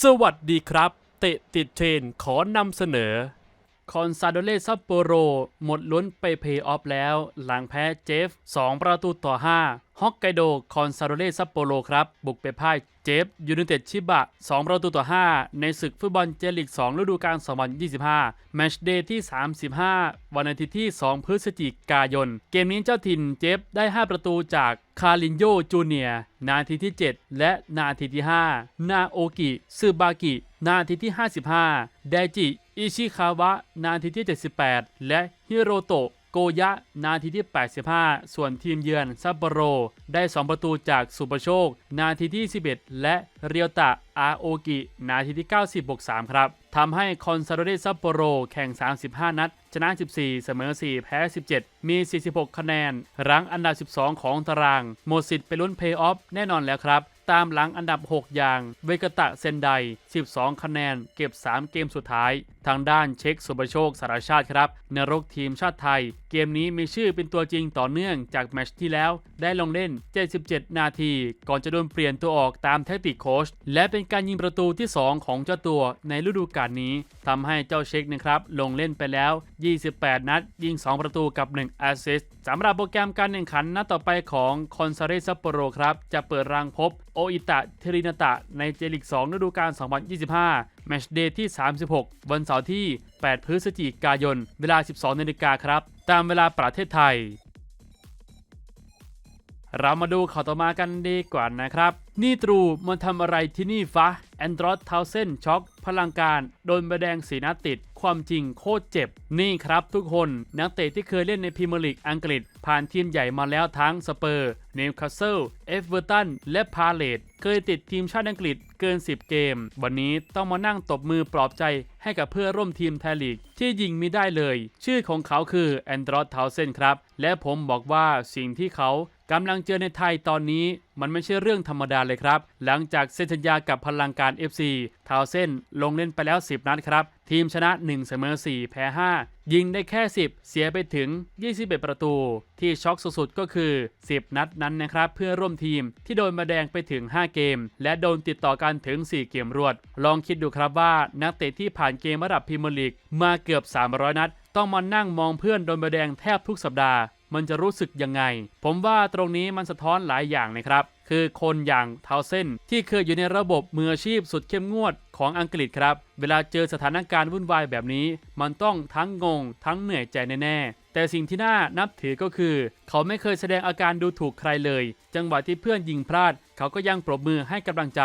สวัสดีครับ เตะติดเทรนขอนำเสนอ คอนซาโดเลซัปโปโร หมดลุ้นไปเพย์ออฟแล้ว หลังแพ้เจฟ 2 ประตูต่อ 5ฮอกไกโดคอนซาโดเลซัปโปโรครับ บุกไปพ่ายเจฟยูไนเต็ดชิบะ 2 ประตูต่อ 5 ในศึกฟุตบอลเจลิก 2 ฤดูกาล 2025 แมชเดย์ที่ 35 วันอาทิตย์ที่ 2 พฤศจิกายน เกมนี้เจ้าถิ่นเจฟได้ 5 ประตูจากคารินโยจูเนียนาทีที่ 7 และนาทีที่ 5 นาโอกิซึบากิ นาทีที่ 55 ไดจิ อิชิคาวะ นาทีที่ 78 และฮิโรโตะ โกยะนาทีที่ 85 ส่วนทีมเยือนซัปโปโร ได้ 2 ประตูจากสุปโชค นาทีที่ 11 และเรียวตะอาโอกิ นาทีที่ 90บวก3ครับทำให้คอนซาโดเรซัปโปโร แข่ง 35 นัด ชนะ 14 เสมอ 4 แพ้ 17 มี 46 คะแนน รั้งอันดับ 12 ของตาราง หมดสิทธิ์ไปลุ้นเพย์ออฟแน่นอนแล้วครับตามหลังอันดับ 6 อย่าง เวกตะเซนได 12 คะแนน เก็บ 3 เกมสุดท้าย ทางด้านเช็คสุบโชคสารชาติครับนรกทีมชาติไทย เกมนี้มีชื่อเป็นตัวจริงต่อเนื่องจากแมตช์ที่แล้ว ได้ลงเล่น 77 นาที ก่อนจะโดนเปลี่ยนตัวออกตามแทคติกโค้ชและเป็นการยิงประตูที่ 2 ของเจ้าตัวในฤดูกาลนี้ทำให้เจ้าเช็คนะครับ ลงเล่นไปแล้ว 28 นัด ยิง 2 ประตูกับ 1 แอสซิสต์สำหรับโปรแกรมการแข่งขันนัดต่อไปของคอนซาเรซัปโปโรครับจะเปิดรังพบโออิตะเทรินาตะในเจลิก 2 ฤดูกาล 2025 แมชเดย์ที่ 36 วันเสาร์ที่ 8 พฤศจิกายน เวลา 12 นาฬิกาครับ ตามเวลาประเทศไทย เรามาดูข่าวต่อมากันดีกว่านะครับ นี่ตรูมันทำอะไรที่นี่ฟะแอนดรอสเทาเซนช็อกพลังการ โดนใบแดงสีนัดติด ความจริงโคตรเจ็บ นี่ครับทุกคน นักเตะที่เคยเล่นในพรีเมียร์ลีกอังกฤษ ผ่านทีมใหญ่มาแล้วทั้งสเปอร์นิวคาสเซิลเอฟเวอร์ตันและพาเลตเคยติดทีมชาติอังกฤษเกิน 10 เกม วันนี้ต้องมานั่งตบมือปลอบใจให้กับเพื่อร่วมทีมไทยลีก ที่ยิงไม่ได้เลย ชื่อของเขาคือแอนดรอสเทาเซนครับ และผมบอกว่าสิ่งที่เขา กำลังเจอในไทยตอนนี้มันไม่ใช่เรื่องธรรมดาเลยครับ หลังจากเซ็นสัญญากับพลังการ FC ทาวเซนลงเล่นไปแล้ว 10 นัดครับ ทีมชนะ 1 เสมอ 4 แพ้ 5 ยิงได้แค่ 10 เสียไปถึง 21 ประตู ที่ช็อกสุดๆก็คือ 10 นัดนั้นนะครับ เพื่อร่วมทีมที่โดนมาแดงไปถึง 5 เกม และโดนติดต่อกันถึง 4 เกมรวด ลองคิดดูครับว่านักเตะที่ผ่านเกมระดับพรีเมียร์ลีกมาเกือบ 300 นัด ต้องมานั่งมองเพื่อนโดนใบแดงแทบทุกสัปดาห์ มันจะรู้สึกยังไง ผมว่าตรงนี้มันสะท้อนหลายอย่างนะครับ คือคนอย่างเทาเซนที่เคยอยู่ในระบบมืออาชีพสุดเข้มงวดของอังกฤษครับ เวลาเจอสถานการณ์วุ่นวายแบบนี้ มันต้องทั้งงง ทั้งเหนื่อยใจแน่ๆ แต่สิ่งที่น่านับถือก็คือ เขาไม่เคยแสดงอาการดูถูกใครเลย จังหวะที่เพื่อนยิงพลาด เขาก็ยังปรบมือให้กำลังใจ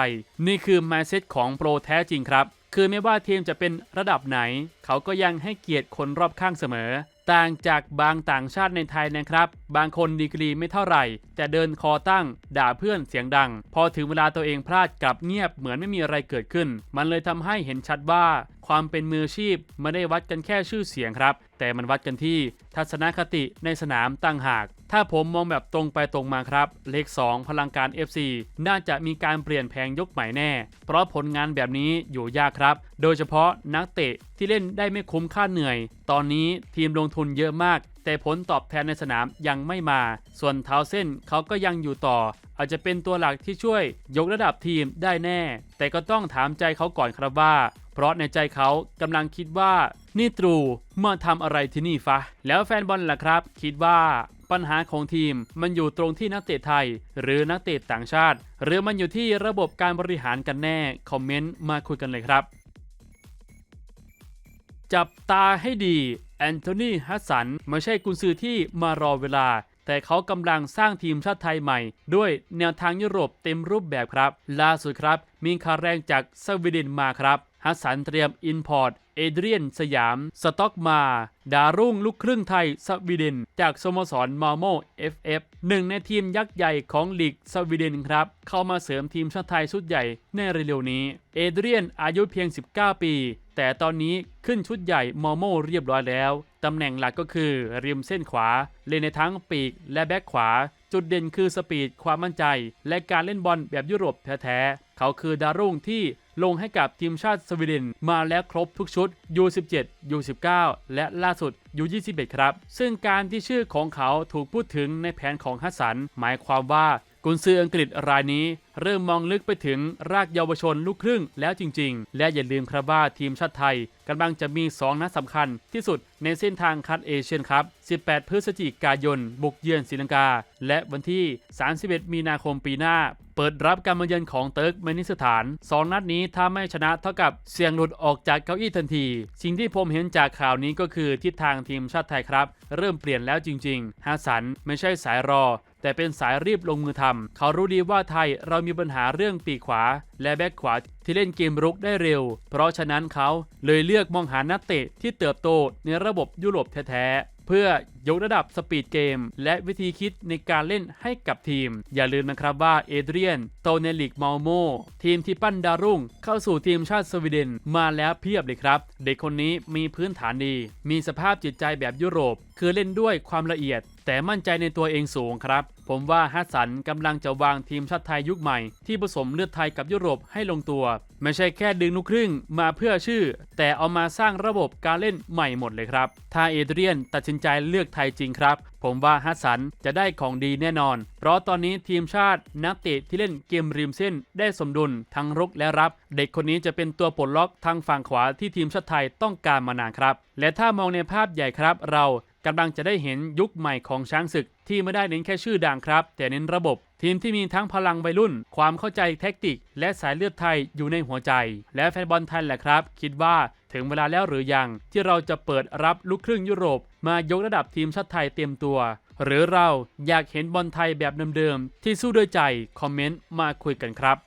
นี่คือ mindset ของโปรแท้จริงครับคือไม่ว่าทีมจะเป็นระดับไหน เขาก็ยังให้เกียรติคนรอบข้างเสมอ ต่างจากบางต่างชาติในไทยนะครับ บางคนดีกรีไม่เท่าไหร่ แต่เดินคอตั้ง ด่าเพื่อนเสียงดัง พอถึงเวลาตัวเองพลาดกลับเงียบเหมือนไม่มีอะไรเกิดขึ้น มันเลยทำให้เห็นชัดว่า ความเป็นมืออาชีพไม่ได้วัดกันแค่ชื่อเสียงครับ แต่มันวัดกันที่ทัศนคติในสนามต่างหาก ถ้าผมมองแบบตรงไปตรงมาครับ เลข 2 พลังการ FC น่าจะมีการเปลี่ยนแพงยกใหม่แน่ เพราะผลงานแบบนี้อยู่ยากครับ โดยเฉพาะนักเตะที่เล่นได้ไม่คุ้มค่าเหนื่อย ตอนนี้ทีมลงทุนเยอะมาก แต่ผลตอบแทนในสนามยังไม่มา ส่วนเท้าเส้นเขาก็ยังอยู่ต่อ อาจจะเป็นตัวหลักที่ช่วยยกระดับทีมได้แน่ แต่ก็ต้องถามใจเขาก่อนครับว่า เพราะในใจเขากำลังคิดว่า นี่ตรูมาทำอะไรที่นี่ฟะ แล้วแฟนบอลล่ะครับ คิดว่าปัญหาของทีมมันอยู่ตรงที่นักเตะไทย หรือนักเตะต่างชาติ หรือมันอยู่ที่ระบบการบริหารกันแน่ คอมเมนต์มาคุยกันเลยครับ จับตาให้ดี แอนโทนีฮัสสันไม่ใช่กุนซือที่มารอเวลา แต่เขากำลังสร้างทีมชาติไทยใหม่ ด้วยแนวทางยุโรปเต็มรูปแบบครับ ล่าสุดครับมีข่าแรงจากสวีเดนมาครับฮัสสันเตรียมอินพอร์ตเอเดรียนสยาม สต็อกมา ดารุ่งลูกครึ่งไทยสวีเดน จากสโมสรมาโม FF หนึ่งในทีมยักษ์ใหญ่ของลีกสวีเดนครับ เข้ามาเสริมทีมชาติไทยชุดใหญ่ในเร็วๆนี้ เอเดรียนอายุเพียง 19 ปี แต่ตอนนี้ขึ้นชุดใหญ่มอโมเรียบร้อยแล้ว ตำแหน่งหลักก็คือริมเส้นขวา เล่นในทั้งปีกและแบ็คขวา จุดเด่นคือสปีดความมั่นใจ และการเล่นบอลแบบยุโรปแท้ๆ เขาคือดารุ่งที่ลงให้กับทีมชาติสวีเดนมาแล้วครบทุกชุด U17 U19 และล่าสุด U21 ครับ ซึ่งการที่ชื่อของเขาถูกพูดถึงในแผนของฮัสสัน หมายความว่า กุกุนซืออังกฤษรายนี้เริ่มมองลึกไปถึงรากเยาวชนลูกครึ่งแล้วจริง ๆ และอย่าลืมครับว่าทีมชาติไทยกำลังจะมี 2 นัดสำคัญที่สุดในเส้นทางคัดเอเชียนครับ 18 พฤศจิกายน บุกเยือนศรีลังกา และวันที่ 31 มีนาคมปีหน้า เปิดรับการมาเยือนของเติร์กเมนิสถาน 2 นัดนี้ถ้าไม่ชนะเท่ากับเสี่ยงหลุดออกจากเก้าอี้ทันที สิ่งที่ผมเห็นจากข่าวนี้ก็คือทิศทางทีมชาติไทยครับ เริ่มเปลี่ยนแล้วจริง ๆ ฮาสันไม่ใช่สายรอ แต่เป็นสายรีบลงมือทำเขารู้ดีว่าไทยเรามีปัญหาเรื่องปีกขวา และแบ็กขวาที่เล่นเกมรุกได้เร็ว เพราะฉะนั้นเขาเลยเลือกมองหานักเตะที่เติบโตในระบบยุโรปแท้ๆเพื่อยกระดับสปีดเกม และวิธีคิดในการเล่นให้กับทีม อย่าลืมนะครับว่าเอเดรียนโตเนลิกมาโมทีมที่ปั้นดารุ่ง เข้าสู่ทีมชาติสวีเดนมาแล้วเพียบเลยครับ เด็กคนนี้มีพื้นฐานดี มีสภาพจิตใจแบบยุโรป คือเล่นด้วยความละเอียด แต่มั่นใจในตัวเองสูงครับ ผมว่าฮัสสันกำลังจะวางทีมชาติไทยยุคใหม่ ที่ผสมเลือดไทยกับยุโรปให้ลงตัว ไม่ใช่แค่ดึงลูกครึ่งมาเพื่อชื่อ แต่เอามาสร้างระบบการเล่นใหม่หมดเลยครับ ถ้าเอเดรียนตัดสินใจเลือกไทยจริงครับ ผมว่าฮัสสันจะได้ของดีแน่นอน เพราะตอนนี้ทีมชาตินักเตะที่เล่นเกมริมเส้นได้สมดุลทั้งรุกและรับ เด็กคนนี้จะเป็นตัวปลดล็อกทางฝั่งขวาที่ทีมชาติไทยต้องการมานานครับ และถ้ามองในภาพใหญ่ครับเรา กำลังจะได้เห็นยุคใหม่ของช้างศึกที่ไม่ได้เน้นแค่ชื่อดังครับ แต่เน้นระบบ ทีมที่มีทั้งพลังวัยรุ่น ความเข้าใจแท็กติก และสายเลือดไทยอยู่ในหัวใจ และแฟนบอลไทยแหละครับ คิดว่าถึงเวลาแล้วหรือยังที่เราจะเปิดรับลูกครึ่งยุโรป มายกระดับทีมชาติไทยเต็มตัว หรือเราอยากเห็นบอลไทยแบบเดิมๆที่สู้ด้วยใจคอมเมนต์มาคุยกันครับ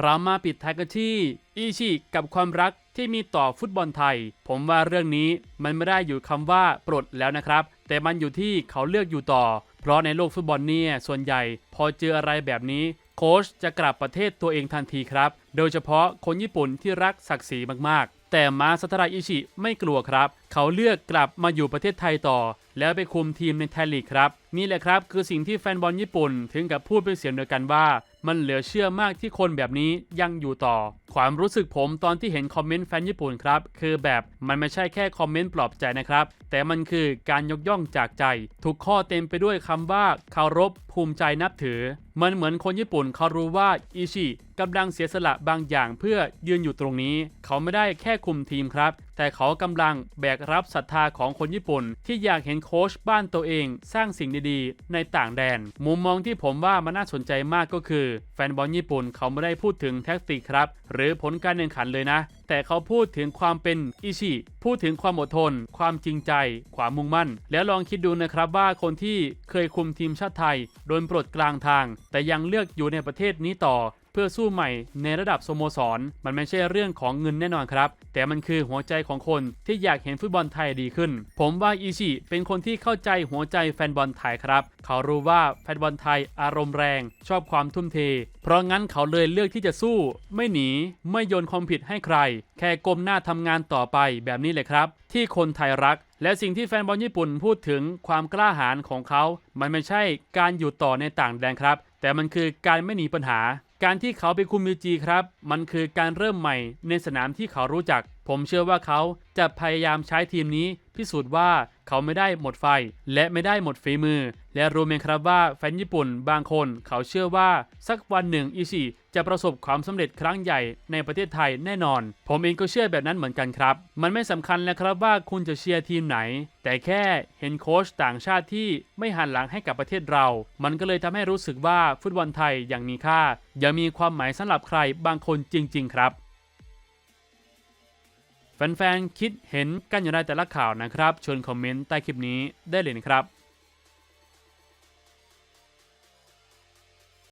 เรามาปิดท้ายกันที่อิชิกับความรักที่มีต่อฟุตบอลไทย ผมว่าเรื่องนี้มันไม่ได้อยู่คำว่าปลดแล้วนะครับ แต่มันอยู่ที่เขาเลือกอยู่ต่อ เพราะในโลกฟุตบอลเนี่ยส่วนใหญ่ พอเจออะไรแบบนี้โค้ชจะกลับประเทศตัวเองทันทีครับ โดยเฉพาะคนญี่ปุ่นที่รักศักดิ์ศรีมากๆ แต่มาสัตราอิชิไม่กลัวครับ เขาเลือกกลับมาอยู่ประเทศไทยต่อ แล้วไปคุมทีมในไทยลีกครับ นี่แหละครับคือสิ่งที่แฟนบอลญี่ปุ่นถึงกับพูดเป็นเสียงเดียวกันว่า มันเหลือเชื่อมากที่คนแบบนี้ยังอยู่ต่อ ความรู้สึกผมตอนที่เห็นคอมเมนต์แฟนญี่ปุ่นครับ คือแบบมันไม่ใช่แค่คอมเมนต์ปลอบใจนะครับ แต่มันคือการยกย่องจากใจ ทุกข้อเต็มไปด้วยคำว่าเคารพภูมิใจนับถือ มันเหมือนคนญี่ปุ่นเขารู้ว่าอิชิกำลังเสียสละบางอย่างเพื่อยืนอยู่ตรงนี้ เขาไม่ได้แค่คุมทีมครับ แต่เขากำลังแบกรับศรัทธาของคนญี่ปุ่น ที่อยากเห็นโค้ชบ้านตัวเอง สร้างสิ่งดีๆ ในต่างแดน มุมมองที่ผมว่ามันน่าสนใจมากก็คือ แฟนบอลญี่ปุ่นเขาไม่ได้พูดถึงแท็กติกครับหรืือผลการแข่งขันเลยนะ แต่เขาพูดถึงความเป็นอิชิ พูดถึงความอดทน ความจริงใจ ความมุ่งมั่น แล้วลองคิดดูนะครับว่าคนที่เคยคุมทีมชาติไทย โดนปลดกลางทาง แต่ยังเลือกอยู่ในประเทศนี้ต่อ เพื่อสู้ใหม่ในระดับสโมสร มันไม่ใช่เรื่องของเงินแน่นอนครับ แต่มันคือหัวใจของคนที่อยากเห็นฟุตบอลไทยดีขึ้น ผมว่าอิชิเป็นคนที่เข้าใจหัวใจแฟนบอลไทยครับ เขารู้ว่าแฟนบอลไทยอารมณ์แรง ชอบความทุ่มเท เพราะงั้นเขาเลยเลือกที่จะสู้ ไม่หนี ไม่โยนความผิดให้ใคร แค่ก้มหน้าทำงานต่อไปแบบนี้เลยครับ ที่คนไทยรักและสิ่งที่แฟนบอลญี่ปุ่นพูดถึงความกล้าหาญของเขา มันไม่ใช่การอยู่ต่อในต่างแดนครับ แต่มันคือการไม่หนีปัญหา การที่เขาไปคุมมิวจีครับ มันคือการเริ่มใหม่ในสนามที่เขารู้จัก ผมเชื่อว่าเขาจะพยายามใช้ทีมนี้พิสูจน์ว่าเขาไม่ได้หมดไฟ และไม่ได้หมดฝีมือ และรู้ไหมครับว่าแฟนญี่ปุ่นบางคนเขาเชื่อว่าสักวันหนึ่งอิชิจะประสบความสำเร็จครั้งใหญ่ในประเทศไทยแน่นอน ผมเองก็เชื่อแบบนั้นเหมือนกันครับ มันไม่สำคัญแล้วครับว่าคุณจะเชียร์ทีมไหน แต่แค่เห็นโค้ชต่างชาติที่ไม่หันหลังให้กับประเทศเรา มันก็เลยทำให้รู้สึกว่าฟุตบอลไทยอย่างมีค่ายังมีความหมายสำหรับใครบางคนจริง ๆ ครับ แฟนๆ คิดเห็นกันอย่างไรแต่ละข่าวนะครับชวนคอมเมนต์ใต้คลิปนี้ได้เลยนะครับ